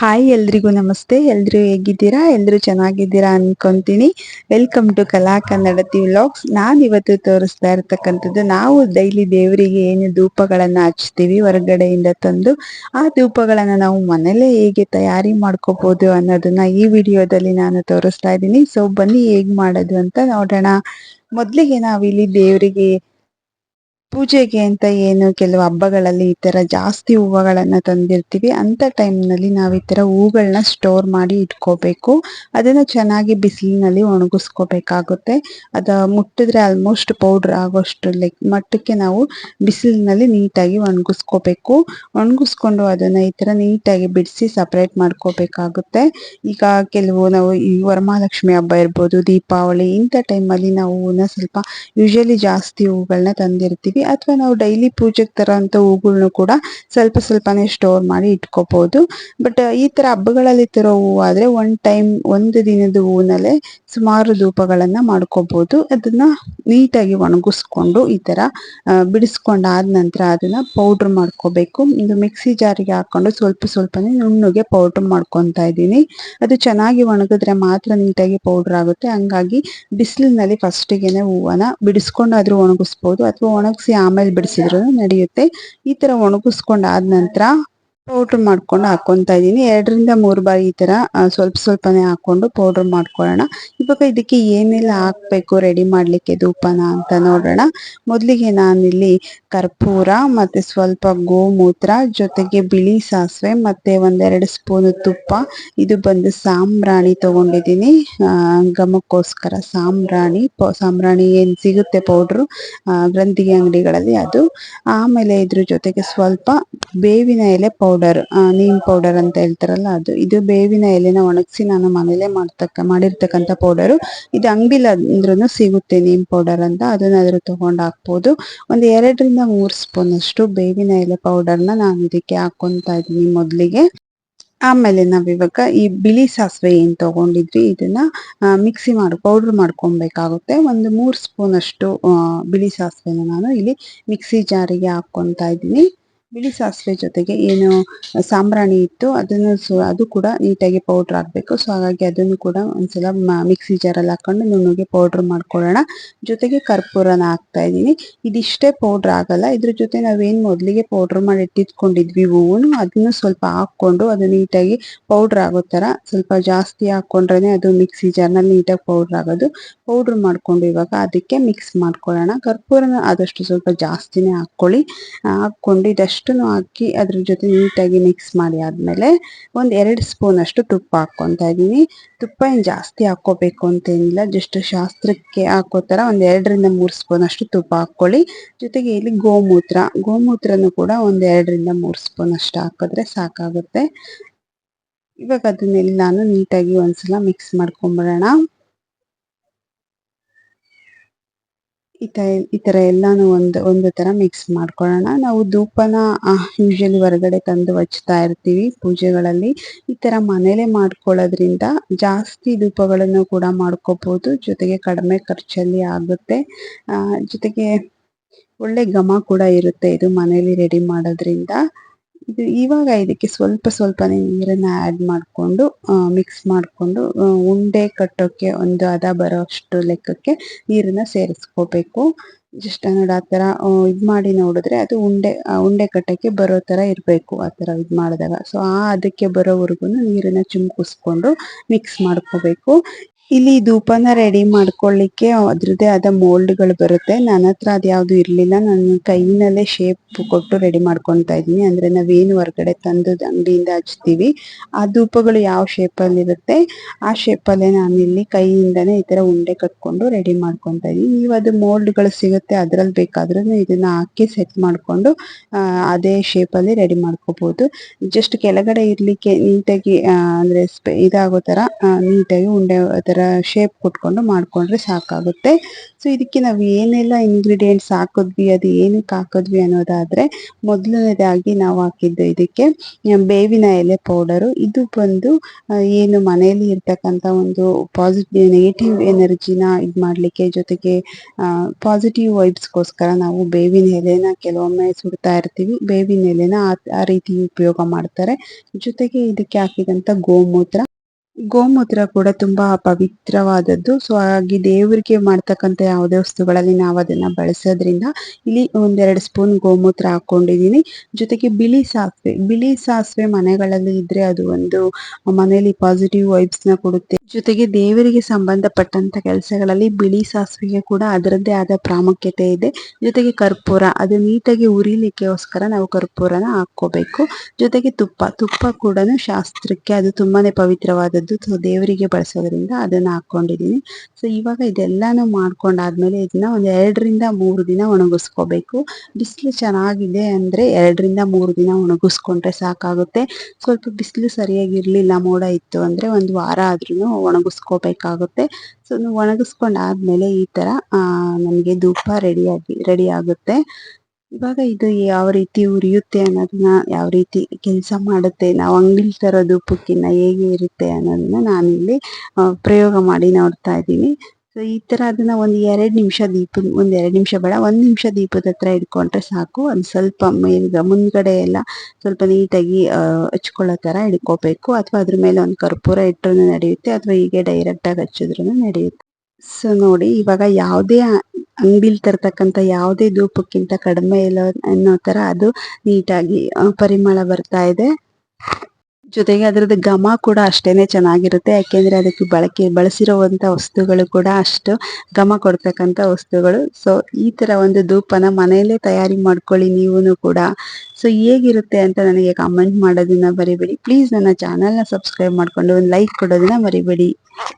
Hi ಎಲ್ರಿಗೂ ನಮಸ್ತೆ. ಎಲ್ಲರೂ ಹೇಗಿದ್ದೀರಾ? ಎಲ್ಲರೂ ಚೆನ್ನಾಗಿದ್ದೀರಾ ಅನ್ಕೊಂತೀನಿ. ವೆಲ್ಕಮ್ ಟು ಕಲಾ ಕನ್ನಡತಿ ವ್ಲಾಗ್ಸ್ ನಾನು ಇವತ್ತು ತೋರಿಸ್ತಾ ಇರ್ತಕ್ಕಂಥದ್ದು, ನಾವು ಡೈಲಿ ದೇವರಿಗೆ ಏನು ಧೂಪಗಳನ್ನ ಹಚ್ತೀವಿ ಹೊರಗಡೆಯಿಂದ ತಂದು, ಆ ಧೂಪಗಳನ್ನ ನಾವು ಮನೇಲೆ ಹೇಗೆ ತಯಾರಿ ಮಾಡ್ಕೋಬಹುದು ಅನ್ನೋದನ್ನ ಈ ವಿಡಿಯೋದಲ್ಲಿ ನಾನು ತೋರಿಸ್ತಾ ಇದ್ದೀನಿ. ಸೊ ಬನ್ನಿ ಹೇಗ್ ಮಾಡೋದು ಅಂತ ನೋಡೋಣ. ಮೊದ್ಲಿಗೆ ನಾವಿಲ್ಲಿ ದೇವರಿಗೆ ಪೂಜೆಗೆ ಅಂತ ಏನು ಕೆಲವು ಹಬ್ಬಗಳಲ್ಲಿ ಈ ತರ ಜಾಸ್ತಿ ಹೂವುಗಳನ್ನ ತಂದಿರ್ತೀವಿ. ಅಂತ ಟೈಮ್ನಲ್ಲಿ ನಾವ್ ಈ ತರ ಹೂಗಳನ್ನ ಸ್ಟೋರ್ ಮಾಡಿ ಇಟ್ಕೋಬೇಕು. ಅದನ್ನ ಚೆನ್ನಾಗಿ ಬಿಸಿಲಿನಲ್ಲಿ ಒಣಗಿಸ್ಕೋಬೇಕಾಗುತ್ತೆ. ಅದ ಮುಟ್ಟಿದ್ರೆ ಆಲ್ಮೋಸ್ಟ್ ಪೌಡರ್ ಆಗೋಷ್ಟು ಲೈಕ್ ಮಟ್ಟಕ್ಕೆ ನಾವು ಬಿಸಿಲಿನಲ್ಲಿ ನೀಟಾಗಿ ಒಣಗಿಸ್ಕೋಬೇಕು. ಒಣಗಿಸ್ಕೊಂಡು ಅದನ್ನ ಈ ತರ ನೀಟಾಗಿ ಬಿಡಿಸಿ ಸಪ್ರೇಟ್ ಮಾಡ್ಕೋಬೇಕಾಗುತ್ತೆ. ಈಗ ಕೆಲವು ನಾವು ಈ ವರಮಹಾಲಕ್ಷ್ಮಿ ಹಬ್ಬ ಇರ್ಬೋದು, ದೀಪಾವಳಿ ಇಂಥ ಟೈಮಲ್ಲಿ ನಾವು ಹೂವನ್ನ ಸ್ವಲ್ಪ ಯೂಶಲಿ ಜಾಸ್ತಿ ಹೂಗಳನ್ನ ತಂದಿರ್ತೀವಿ. ಅಥವಾ ನಾವು ಡೈಲಿ ಪೂಜೆಗೆ ತರೋಂಥ ಹೂಗಳ್ನು ಕೂಡ ಸ್ವಲ್ಪ ಸ್ವಲ್ಪನೇ ಸ್ಟೋರ್ ಮಾಡಿ ಇಟ್ಕೋಬಹುದು ಬಟ್ ಈ ಥರ ಹಬ್ಬಗಳಲ್ಲಿ ತರೋ ಹೂವು ಆದರೆ ಒನ್ ಟೈಮ್ ಒಂದು ದಿನದ ಹೂವಿನಲ್ಲೇ ಸುಮಾರು ಧೂಪಗಳನ್ನು ಮಾಡ್ಕೋಬಹುದು ಅದನ್ನು ನೀಟಾಗಿ ಒಣಗಿಸ್ಕೊಂಡು ಈ ಥರ ಬಿಡಿಸ್ಕೊಂಡಾದ ನಂತರ ಅದನ್ನು ಪೌಡ್ರ್ ಮಾಡ್ಕೋಬೇಕು. ಒಂದು ಮಿಕ್ಸಿ ಜಾರಿಗೆ ಹಾಕೊಂಡು ಸ್ವಲ್ಪ ಸ್ವಲ್ಪನೇ ನುಣ್ಣಗೆ ಪೌಡ್ರ್ ಮಾಡ್ಕೊತಾ ಇದ್ದೀನಿ. ಅದು ಚೆನ್ನಾಗಿ ಒಣಗಿದ್ರೆ ಮಾತ್ರ ನೀಟಾಗಿ ಪೌಡ್ರ್ ಆಗುತ್ತೆ. ಹಂಗಾಗಿ ಬಿಸಿಲಿನಲ್ಲಿ ಫಸ್ಟಿಗೆನೆ ಹೂವನ ಬಿಡಿಸ್ಕೊಂಡಾದ್ರೂ ಒಣಗಿಸ್ಬೋದು. ಅಥವಾ ಒಣಗಿಸಿ ಆಮೇಲೆ ಬಿಡಿಸಿದ್ರು ನಡೆಯುತ್ತೆ. ಈ ತರ ಒಣಗಿಸ್ಕೊಂಡ್ ಆದ ನಂತರ ಪೌಡರ್ ಮಾಡ್ಕೊಂಡು ಹಾಕೊಂತ ಇದೀನಿ ಎರಡರಿಂದ ಮೂರು ಬಾರಿ ಈ ಥರ ಸ್ವಲ್ಪ ಸ್ವಲ್ಪನೇ ಹಾಕೊಂಡು ಪೌಡರ್ ಮಾಡ್ಕೊಳ್ಳೋಣ. ಇವಾಗ ಇದಕ್ಕೆ ಏನೆಲ್ಲ ಹಾಕ್ಬೇಕು ರೆಡಿ ಮಾಡ್ಲಿಕ್ಕೆ ಧೂಪನ ಅಂತ ನೋಡೋಣ. ಮೊದಲಿಗೆ ನಾನಿಲ್ಲಿ ಕರ್ಪೂರ ಮತ್ತೆ ಸ್ವಲ್ಪ ಗೋಮೂತ್ರ, ಜೊತೆಗೆ ಬಿಳಿ ಸಾಸಿವೆ ಮತ್ತೆ ಒಂದೆರಡು ಸ್ಪೂನ್ ತುಪ್ಪ. ಇದು ಬಂದು ಸಾಂಬ್ರಾಣಿ ತೊಗೊಂಡಿದ್ದೀನಿ. ಗಮಕ್ಕೋಸ್ಕರ ಸಾಂಬ್ರಾಣಿ ಸಾಂಬ್ರಾಣಿ ಏನು ಸಿಗುತ್ತೆ ಪೌಡ್ರು ಗ್ರಂಥಿಗೆ ಅಂಗಡಿಗಳಲ್ಲಿ ಅದು. ಆಮೇಲೆ ಇದ್ರ ಜೊತೆಗೆ ಸ್ವಲ್ಪ ಬೇವಿನ ಎಲೆ ಪೌಡರ್ ನೀಮ್ ಪೌಡರ್ ಅಂತ ಹೇಳ್ತಾರಲ್ಲ ಅದು. ಇದು ಬೇವಿನ ಎಲೆನ ಒಣಗಿಸಿ ನಾನು ಮನೇಲೆ ಮಾಡ್ತಕ್ಕ, ಮಾಡಿರ್ತಕ್ಕಂಥ ಪೌಡರು ಇದು ಅಂಗಡಿಲಿ ಅಂದ್ರೂ ಸಿಗುತ್ತೆ ನೀಮ್ ಪೌಡರ್ ಅಂತ. ಅದನ್ನಾದ್ರೂ ತಗೊಂಡ್ ಹಾಕ್ಬೋದು. ಒಂದು ಎರಡರಿಂದ ಮೂರು ಸ್ಪೂನ್ ಅಷ್ಟು ಬೇವಿನ ಎಲೆ ಪೌಡರ್ನ ನಾನು ಇದಕ್ಕೆ ಹಾಕೊಂತ ಇದ್ದೀನಿ ಮೊದಲಿಗೆ. ಆಮೇಲೆ ನಾವಿವಾಗ ಈ ಬಿಳಿ ಸಾಸಿವೆ ಏನ್ ತಗೊಂಡಿದ್ವಿ, ಇದನ್ನ ಮಿಕ್ಸಿ ಮಾಡಿ ಪೌಡರ್ ಮಾಡ್ಕೊಬೇಕಾಗುತ್ತೆ. ಒಂದು ಮೂರು ಸ್ಪೂನ್ ಅಷ್ಟು ಬಿಳಿ ಸಾಸಿವೆನ ನಾನು ಇಲ್ಲಿ ಮಿಕ್ಸಿ ಜಾರಿಗೆ ಹಾಕೊಂತ ಇದ್ದೀನಿ. ಬಿಳಿ ಸಾಸಿವೆ ಜೊತೆಗೆ ಏನು ಸಾಂಬ್ರಾಣಿ ಇತ್ತು, ಅದನ್ನು ಅದು ಕೂಡ ನೀಟಾಗಿ ಪೌಡರ್ ಹಾಕ್ಬೇಕು. ಸೊ ಹಾಗಾಗಿ ಅದನ್ನು ಕೂಡ ಒಂದ್ಸಲ ಮಿಕ್ಸಿ ಜಾರಲ್ಲಿ ಹಾಕೊಂಡು ನುಣ್ಣಗೆ ಪೌಡರ್ ಮಾಡ್ಕೊಳ್ಳೋಣ. ಜೊತೆಗೆ ಕರ್ಪೂರನ ಹಾಕ್ತಾ ಇದ್ದೀನಿ. ಇದಿಷ್ಟೇ ಪೌಡರ್ ಆಗಲ್ಲ. ಇದ್ರ ಜೊತೆ ನಾವೇನು ಮೊದಲಿಗೆ ಪೌಡರ್ ಮಾಡಿ ಇಟ್ಟಿದ್ಕೊಂಡಿದ್ವಿ ಹೂವು ಅದನ್ನು ಸ್ವಲ್ಪ ಹಾಕೊಂಡು ಅದು ನೀಟಾಗಿ ಪೌಡರ್ ಆಗೋ ಥರ ಸ್ವಲ್ಪ ಜಾಸ್ತಿ ಹಾಕೊಂಡ್ರೇನೆ ಅದು ಮಿಕ್ಸಿ ಜಾರ್ನಲ್ಲಿ ನೀಟಾಗಿ ಪೌಡರ್ ಆಗೋದು. ಪೌಡರ್ ಮಾಡ್ಕೊಂಡು ಇವಾಗ ಅದಕ್ಕೆ ಮಿಕ್ಸ್ ಮಾಡ್ಕೊಳ್ಳೋಣ. ಕರ್ಪೂರನ ಆದಷ್ಟು ಸ್ವಲ್ಪ ಜಾಸ್ತಿನೇ ಹಾಕೊಳ್ಳಿ ಹಾಕೊಂಡು ಇದಷ್ಟು ಹಾಕಿ ಅದ್ರ ಜೊತೆ ನೀಟಾಗಿ ಮಿಕ್ಸ್ ಮಾಡಿ ಆದ್ಮೇಲೆ ಒಂದು ಎರಡು ಸ್ಪೂನ್ ಅಷ್ಟು ತುಪ್ಪ ಹಾಕೊಂತ ಇದೀನಿ ತುಪ್ಪ ಏನು ಜಾಸ್ತಿ ಹಾಕೋಬೇಕು ಅಂತ ಏನಿಲ್ಲ ಜಸ್ಟ್ ಶಾಸ್ತ್ರಕ್ಕೆ ಹಾಕೋ ತರ ಒಂದ್ ಎರಡರಿಂದ ಮೂರ್ ಸ್ಪೂನ್ ಅಷ್ಟು ತುಪ್ಪ ಹಾಕೊಳ್ಳಿ ಜೊತೆಗೆ ಇಲ್ಲಿ ಗೋಮೂತ್ರ, ಗೋಮೂತ್ರನು ಕೂಡ ಒಂದ್ ಎರಡರಿಂದ ಮೂರ್ ಸ್ಪೂನ್ ಅಷ್ಟು ಹಾಕಿದ್ರೆ ಸಾಕಾಗುತ್ತೆ. ಇವಾಗ ಅದನ್ನೆಲ್ಲಾನು ನೀಟಾಗಿ ಒಂದ್ಸಲ ಮಿಕ್ಸ್ ಮಾಡ್ಕೊಂಡ್ಬಿಡೋಣ ಈ ತರ ಎಲ್ಲಾನು ಒಂದು ಒಂದು ತರ ಮಿಕ್ಸ್ ಮಾಡ್ಕೊಳ್ಳೋಣ. ನಾವು ಧೂಪನ ಯೂಶಲಿ ಹೊರಗಡೆ ತಂದು ಹಚ್ತಾ ಇರ್ತೀವಿ ಪೂಜೆಗಳಲ್ಲಿ. ಈ ತರ ಮನೇಲೆ ಮಾಡ್ಕೊಳ್ಳೋದ್ರಿಂದ ಜಾಸ್ತಿ ಧೂಪಗಳನ್ನು ಕೂಡ ಮಾಡ್ಕೋಬಹುದು ಜೊತೆಗೆ ಕಡಿಮೆ ಖರ್ಚಲ್ಲಿ ಆಗುತ್ತೆ. ಜೊತೆಗೆ ಒಳ್ಳೆ ಘಮ ಕೂಡ ಇರುತ್ತೆ ಇದು ಮನೇಲಿ ರೆಡಿ ಮಾಡೋದ್ರಿಂದ. ಇದು ಇವಾಗ ಇದಕ್ಕೆ ಸ್ವಲ್ಪ ಸ್ವಲ್ಪನೇ ನೀರನ್ನ ಆಡ್ ಮಾಡಿಕೊಂಡು ಮಿಕ್ಸ್ ಮಾಡಿಕೊಂಡು ಉಂಡೆ ಕಟ್ಟೋಕೆ ಒಂದು ಹದ ಬರೋ ಅಷ್ಟು ಲೆಕ್ಕಕ್ಕೆ ನೀರನ್ನ ಸೇರಿಸ್ಕೋಬೇಕು. ಜಸ್ಟ್ ನೋಡಿ ಆ ಥರ ಇದು ಮಾಡಿ ನೋಡಿದ್ರೆ ಅದು ಉಂಡೆ ಉಂಡೆ ಕಟ್ಟಕ್ಕೆ ಬರೋ ತರ ಇರಬೇಕು ಆ ಥರ ಇದು ಮಾಡಿದಾಗ. ಸೊ ಆ ಅದಕ್ಕೆ ಬರೋವರೆಗೂ ನೀರನ್ನ ಚಿಮ್ಕಿಸ್ಕೊಂಡು ಮಿಕ್ಸ್ ಮಾಡ್ಕೋಬೇಕು. ಇಲ್ಲಿ ಧೂಪನ ರೆಡಿ ಮಾಡ್ಕೊಳ್ಳಿಕ್ಕೆ ಅದ್ರದ್ದೇ ಆದ ಮೋಲ್ಡ್ಗಳು ಬರುತ್ತೆ. ನನ್ನ ಹತ್ರ ಅದು ಇರ್ಲಿಲ್ಲ. ನಾನು ಕೈನಲ್ಲೇ ಶೇಪ್ ಕೊಟ್ಟು ರೆಡಿ ಮಾಡ್ಕೊತಾ ಇದೀನಿ ಅಂದ್ರೆ ನಾವೇನು ಹೊರಗಡೆ ತಂದು ಅಂಗಡಿಯಿಂದ ಹಚ್ತೀವಿ. ಆ ಧೂಪಗಳು ಯಾವ ಶೇಪಲ್ಲಿ ಇರುತ್ತೆ? ಆ ಶೇಪ್ ಅಲ್ಲೇ ನಾನು ಇಲ್ಲಿ ಕೈಯಿಂದಾನೆ ಈ ತರ ಉಂಡೆ ಕಟ್ಕೊಂಡು ರೆಡಿ ಮಾಡ್ಕೊತಾ ಇದೀನಿ ನೀವು ಅದು ಮೋಲ್ಡ್ಗಳು ಸಿಗುತ್ತೆ, ಅದ್ರಲ್ಲಿ ಬೇಕಾದ್ರೂ ಇದನ್ನ ಹಾಕಿ ಸೆಟ್ ಮಾಡ್ಕೊಂಡು ಅದೇ ಶೇಪ್ ಅಲ್ಲಿ ರೆಡಿ ಮಾಡ್ಕೋಬಹುದು ಜಸ್ಟ್ ಕೆಳಗಡೆ ಇರ್ಲಿಕ್ಕೆ ನೀಟಾಗಿ ಅಂದ್ರೆ ಇದಾಗೋ ತರ ನೀಟಾಗಿ ಉಂಡೆ ಥರ ಶೇಪ್ ಕೊಟ್ಕೊಂಡು ಮಾಡಿಕೊಂಡ್ರೆ ಸಾಕಾಗುತ್ತೆ. ಸೊ ಇದಕ್ಕೆ ನಾವು ಏನೆಲ್ಲ ಇಂಗ್ರೀಡಿಯೆಂಟ್ಸ್ ಹಾಕಿದ್ವಿ, ಅದು ಏನಕ್ಕೆ ಹಾಕಿದ್ವಿ ಅನ್ನೋದಾದರೆ, ಮೊದಲನೇದಾಗಿ ನಾವು ಹಾಕಿದ್ದು ಇದಕ್ಕೆ ಬೇವಿನ ಎಲೆ ಪೌಡರು ಇದು ಬಂದು ಏನು ಮನೆಯಲ್ಲಿ ಇರ್ತಕ್ಕಂಥ ಒಂದು ಪಾಸಿಟಿವ್ ನೆಗೆಟಿವ್ ಎನರ್ಜಿನ ಇದು ಮಾಡಲಿಕ್ಕೆ ಜೊತೆಗೆ ಪಾಸಿಟಿವ್ ವೈಬ್ಸ್ಗೋಸ್ಕರ ನಾವು ಬೇವಿನ ಎಲೆನ ಕೆಲವೊಮ್ಮೆ ಸುಡ್ತಾ ಇರ್ತೀವಿ. ಬೇವಿನ ಎಲೆನ ಆ- ರೀತಿ ಉಪಯೋಗ ಮಾಡ್ತಾರೆ. ಜೊತೆಗೆ ಇದಕ್ಕೆ ಹಾಕಿದಂಥ ಗೋಮೂತ್ರ. ಗೋಮೂತ್ರ ಕೂಡ ತುಂಬಾ ಪವಿತ್ರವಾದದ್ದು. ಸೊ ಹಾಗಾಗಿ ದೇವರಿಗೆ ಮಾಡ್ತಕ್ಕಂಥ ಯಾವುದೇ ವಸ್ತುಗಳಲ್ಲಿ ನಾವು ಅದನ್ನ ಬಳಸೋದ್ರಿಂದ ಇಲ್ಲಿ ಒಂದೆರಡು ಸ್ಪೂನ್ ಗೋಮೂತ್ರ ಹಾಕೊಂಡಿದೀನಿ ಜೊತೆಗೆ ಬಿಳಿ ಸಾಸಿವೆ ಬಿಳಿ ಸಾಸಿವೆ ಮನೆಗಳಲ್ಲಿ ಇದ್ರೆ ಅದು ಒಂದು ಮನೆಯಲ್ಲಿ ಪಾಸಿಟಿವ್ ವೈಬ್ಸ್ನ ಕೊಡುತ್ತೆ. ಜೊತೆಗೆ ದೇವರಿಗೆ ಸಂಬಂಧಪಟ್ಟಂತ ಕೆಲಸಗಳಲ್ಲಿ ಬಿಳಿ ಸಾಸಿವೆಗೆ ಕೂಡ ಅದರದ್ದೇ ಆದ ಪ್ರಾಮುಖ್ಯತೆ ಇದೆ. ಜೊತೆಗೆ ಕರ್ಪೂರ, ಅದು ನೀಟಾಗಿ ಉರಿಲಿಕ್ಕೆಗೋಸ್ಕರ ನಾವು ಕರ್ಪೂರನ ಹಾಕೋಬೇಕು ಜೊತೆಗೆ ತುಪ್ಪ ತುಪ್ಪ ಕೂಡ ಶಾಸ್ತ್ರಕ್ಕೆ ಅದು ತುಂಬಾನೇ ಪವಿತ್ರವಾದದ್ದು. ಸೊ ದೇವರಿಗೆ ಬಳಸೋದ್ರಿಂದ ಅದನ್ನ ಹಾಕೊಂಡಿದೀನಿ ಸೊ ಇವಾಗ ಇದೆಲ್ಲಾನು ಮಾಡ್ಕೊಂಡಾದ್ಮೇಲೆ ಇದನ್ನ ಒಂದ್ ಎರಡರಿಂದ ಮೂರು ದಿನ ಒಣಗಿಸ್ಕೋಬೇಕು. ಬಿಸಿಲು ಚೆನ್ನಾಗಿದೆ ಅಂದ್ರೆ ಎರಡರಿಂದ ಮೂರು ದಿನ ಒಣಗಿಸ್ಕೊಂಡ್ರೆ ಸಾಕಾಗುತ್ತೆ. ಸ್ವಲ್ಪ ಬಿಸಿಲು ಸರಿಯಾಗಿ ಇರ್ಲಿಲ್ಲ ಮೋಡ ಇತ್ತು ಅಂದ್ರೆ ಒಂದು ವಾರ ಆದ್ರೂ ಒಣಗಿಸ್ಕೋಬೇಕಾಗುತ್ತೆ. ಸೊ ಒಣಗಿಸ್ಕೊಂಡಾದ್ಮೇಲೆ ಈ ತರ, ಆ, ನಮಗೆ ಧೂಪ ರೆಡಿಯಾಗಿ ರೆಡಿ ಆಗುತ್ತೆ. ಇವಾಗ ಇದು ಯಾವ ರೀತಿ ಉರಿಯುತ್ತೆ ಅನ್ನೋದನ್ನ ಯಾವ ರೀತಿ ಕೆಲಸ ಮಾಡುತ್ತೆ, ನಾವು ಅಂಗಡಿಲಿ ತರೋದು ಪುಕ್ಕಿನ ಹೇಗೆ ಇರುತ್ತೆ ಅನ್ನೋದನ್ನ ನಾನಿಲ್ಲಿ ಇಲ್ಲಿ ಪ್ರಯೋಗ ಮಾಡಿ ನೋಡ್ತಾ ಇದ್ದೀನಿ. ಸೊ ಈ ತರ ಅದನ್ನ ಒಂದ್ ಎರಡ್ ನಿಮಿಷ ದೀಪ, ಒಂದ್ ಎರಡ್ ನಿಮಿಷ ಬೇಡ, ಒಂದ್ ನಿಮಿಷ ದೀಪದ ಹತ್ರ ಇಟ್ಕೊಂಡ್ರೆ ಸಾಕು. ಒಂದ್ ಸ್ವಲ್ಪ ಮೇಲ್ಗ ಮುಂದ್ಗಡೆ ಎಲ್ಲ ಸ್ವಲ್ಪ ನೀಟಾಗಿ ಹಚ್ಕೊಳ್ಳೋ ತರ ಇಟ್ಕೋಬೇಕು. ಅಥವಾ ಅದ್ರ ಮೇಲೆ ಒಂದ್ ಕರ್ಪೂರ ಇಟ್ರು ನಡೆಯುತ್ತೆ, ಅಥವಾ ಹೀಗೆ ಡೈರೆಕ್ಟ್ ಆಗಿ ಹಚ್ಚಿದ್ರು ನಡೆಯುತ್ತೆ. ಸೊ ನೋಡಿ ಇವಾಗ ಯಾವುದೇ ಅಂಗಡಿಲಿ ತರ್ತಕ್ಕಂಥ ಯಾವುದೇ ಧೂಪಕ್ಕಿಂತ ಕಡಿಮೆ ಇಲ್ಲ ಅನ್ನೋ ತರ ಅದು ನೀಟಾಗಿ ಪರಿಮಳ ಬರ್ತಾ ಇದೆ. ಜೊತೆಗೆ ಅದರದ್ದು ಘಮ ಕೂಡ ಅಷ್ಟೇನೆ ಚೆನ್ನಾಗಿರುತ್ತೆ. ಯಾಕೆಂದ್ರೆ ಅದಕ್ಕೆ ಬಳಕೆ ಬಳಸಿರುವಂತ ವಸ್ತುಗಳು ಕೂಡ ಅಷ್ಟು ಘಮ ಕೊಡ್ತಕ್ಕಂಥ ವಸ್ತುಗಳು. ಸೊ, ಈ ತರ ಒಂದು ಧೂಪನ ಮನೆಯಲ್ಲೇ ತಯಾರಿ ಮಾಡ್ಕೊಳ್ಳಿ ನೀವೂ ಕೂಡ. ಸೊ, ಹೇಗಿರುತ್ತೆ ಅಂತ ನನಗೆ ಕಮೆಂಟ್ ಮಾಡೋದನ್ನ ಮರಿಬೇಡಿ. ಪ್ಲೀಸ್ ನನ್ನ ಚಾನಲ್ನ ಸಬ್ಸ್ಕ್ರೈಬ್ ಮಾಡ್ಕೊಂಡು ಒಂದು ಲೈಕ್ ಕೊಡೋದನ್ನ ಮರಿಬೇಡಿ.